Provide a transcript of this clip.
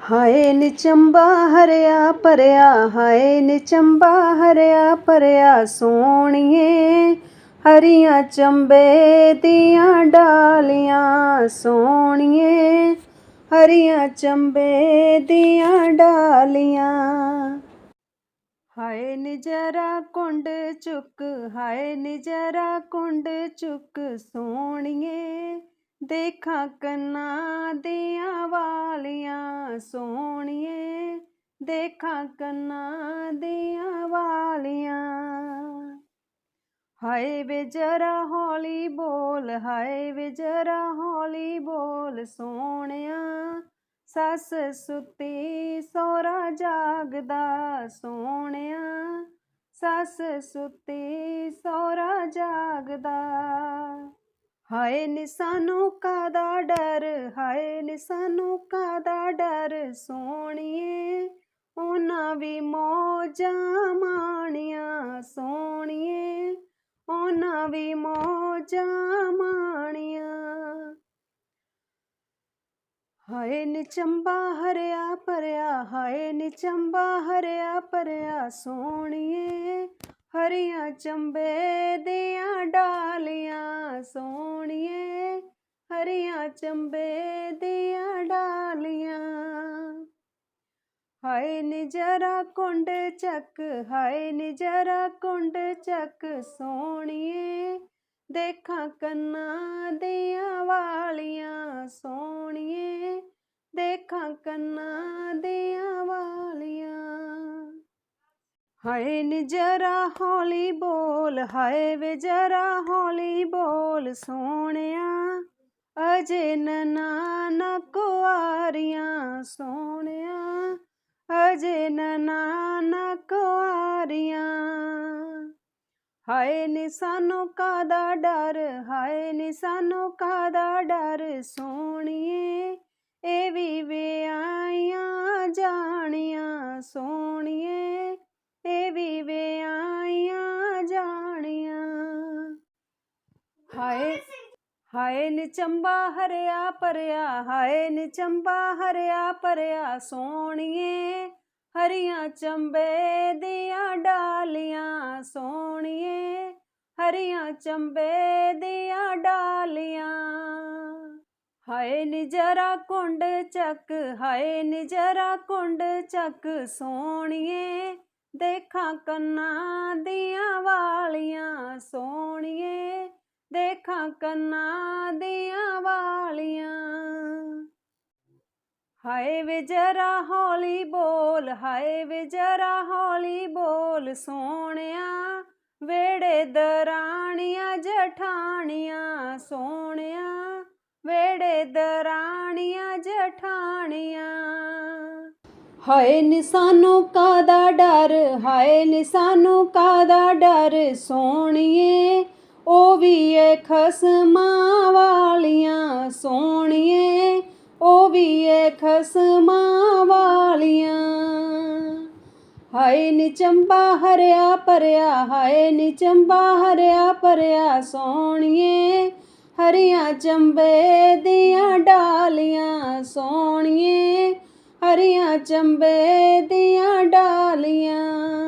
ਹਾਏ ਨੀ ਚੰਬਾ ਹਰਿਆ ਭਰਿਆ, ਹਾਏ ਨੀ ਚੰਬਾ ਹਰਿਆ ਭਰਿਆ ਸੋਹਣੀਏ। ਹਰੀਆਂ ਚੰਬੇ ਦੀਆਂ ਡਾਲੀਆਂ ਸੋਹਣੀਏ। ਹਰੀਆਂ ਚੰਬੇ ਦੀਆਂ ਡਾਲੀਆਂ। ਹਾਏ ਨੀ ਜਰਾ ਕੁੰਡ ਚੁੱਕ, ਹਾਏ ਨੀ ਜਰਾ ਕੁੰਡ ਚੁੱਕ ਸੋਹਣੀਏ। ਦੇਖਾਂ ਕੰਨਾਂ ਦੀਆਂ ਸੋਹਣੀਏ, ਦੇਖਾਂ ਕੰਨਾਂ ਦੀਆਂ ਵਾਲੀਆਂ। ਹਾਏ ਵੇ ਜਰਾ ਹੌਲੀ ਬੋਲ, ਹਾਏ ਵੇ ਜਰਾ ਹੌਲੀ ਬੋਲ, ਸੋਹਣਿਆ ਸੱਸ ਸੁੱਤੀ, ਸੋਹਰਾ ਜਾਗਦਾ, ਸੋਹਣਿਆ ਸੱਸ ਸੁੱਤੀ, ਸੋਹਰਾ ਜਾਗਦਾ। ਹਾਏ ਨੀ ਸਾਨੂੰ ਕਾਦਾ ਡਰ ਹਾਏ ਸਾਨੂੰ ਕਾਦਾ ਡਰ ਸੋਹਣੀਏ? ਉਹਨਾਂ ਵੀ ਮੌਜਾਂ ਮਾਣੀਆਂ ਸੋਹਣੀਏ। ਉਹਨਾਂ ਵੀ ਮੌਜਾਂ ਮਾਣੀਆਂ। ਹਾਏ ਨੀ ਹਰਿਆ ਭਰਿਆ, ਹਾਏ ਨਿਚੰਬਾ ਹਰਿਆ ਭਰਿਆ ਸੋਹਣੀਏ। ਹਰੀਆਂ ਚੰਬੇ ਦੀਆਂ ਡਾਲੀਆਂ ਸੋਹਣੀਏ। ਹਰੀਆਂ ਚੰਬੇ ਦੀਆਂ ਡਾਲੀਆਂ। ਹਾਏ ਨੀ ਜਰਾ ਕੁੰਡ ਚੱਕ, ਹਾਏ ਨੀ ਜਰਾ ਕੁੰਡ ਚੱਕ ਸੋਹਣੀਏ। ਦੇਖਾਂ ਕੰਨਾਂ ਦੀਆਂ ਵਾਲੀਆਂ ਸੋਹਣੀਏ। ਦੇਖਾਂ ਕੰਨਾਂ ਦੀਆਂ ਵਾਲੀਆਂ। ਹਾਏ ਨੀ ਜਰਾ ਹੌਲੀ ਬੋਲ, ਹਾਏ ਵੇ ਜਰਾ ਹੌਲੀ ਬੋਲ ਸੋਹਣਿਆ। ਅਜੇ ਨਨਾ ਕੁਆਰੀਆਂ ਸੋਹਣਿਆ, ਅਜੇ ਨਨਾ ਕੁਆਰੀਆਂ ਹਾਏ ਨੀ ਸਾਨੂੰ ਕਾਦਾ ਡਰ, ਹਾਏ ਨੀ ਸਾਨੂੰ ਕਾਦਾ ਡਰ ਸੋਹਣੀਏ, ਇਹ ਵੀ ਵਿਆਹੀਆਂ ਜਾਣੀਆਂ ਸੋਹਣੀਏ ਹਾਏ ਨੀ ਚੰਬਾ ਹਰਿਆ ਭਰਿਆ, ਹਾਏ ਨੀ ਚੰਬਾ ਹਰਿਆ ਭਰਿਆ ਸੋਹਣੀਏ। ਹਰੀਆਂ ਚੰਬੇ ਦੀਆਂ ਡਾਲੀਆਂ ਸੋਹਣੀਏ, ਹਰੀਆਂ ਚੰਬੇ ਦੀਆਂ ਡਾਲੀਆਂ। ਹਾਏ ਨੀ ਜਰਾ ਕੁੰਡ ਚੱਕ, ਹਾਏ ਨੀ ਜਰਾ ਕੁੰਡ ਚੱਕ ਸੋਹਣੀਏ। ਦੇਖਾਂ ਕੰਨਾਂ ਦੀਆਂ ਵਾਲੀਆਂ ਸੋਹਣੀਏ ਦੇਖਾਂ ਕੰਨਾਂ ਦੀਆਂ ਵਾਲੀਆਂ। ਹਾਏ ਵੇ ਜਰਾ ਹੌਲੀ ਬੋਲ, ਹਾਏ ਵੇ ਜਰਾ ਹੌਲੀ ਬੋਲ। ਸੋਹਣਿਆ ਵੇੜੇ ਦਰਾਣੀਆਂ, ਜਠਾਣੀਆਂ, ਸੋਹਣਿਆ ਵੇੜੇ ਦਰਾਣੀਆਂ, ਜਠਾਣੀਆਂ। ਹਾਏ ਨੀ ਸਾਨੂੰ ਕਾਦਾ ਡਰ, ਹਾਏ ਨੀ ਸਾਨੂੰ ਕਾਦਾ ਡਰ, ਸੋਹਣੀਏ ਖਸਮਾਂ ਵਾਲੀਆਂ ਸੋਹਣੀਏ, ਉਹ ਵੀ ਏ ਖਸਮਾਂ ਵਾਲੀਆਂ। ਹਾਏ ਨੀ ਚੰਬਾ ਹਰਿਆ ਭਰਿਆ, ਹਾਏ ਨੀ ਚੰਬਾ ਹਰਿਆ ਭਰਿਆ ਸੋਹਣੀਏ, ਹਰੀਆਂ ਚੰਬੇ ਦੀਆਂ ਡਾਲੀਆਂ ਸੋਹਣੀਏ, ਹਰੀਆਂ ਚੰਬੇ ਦੀਆਂ ਡਾਲੀਆਂ।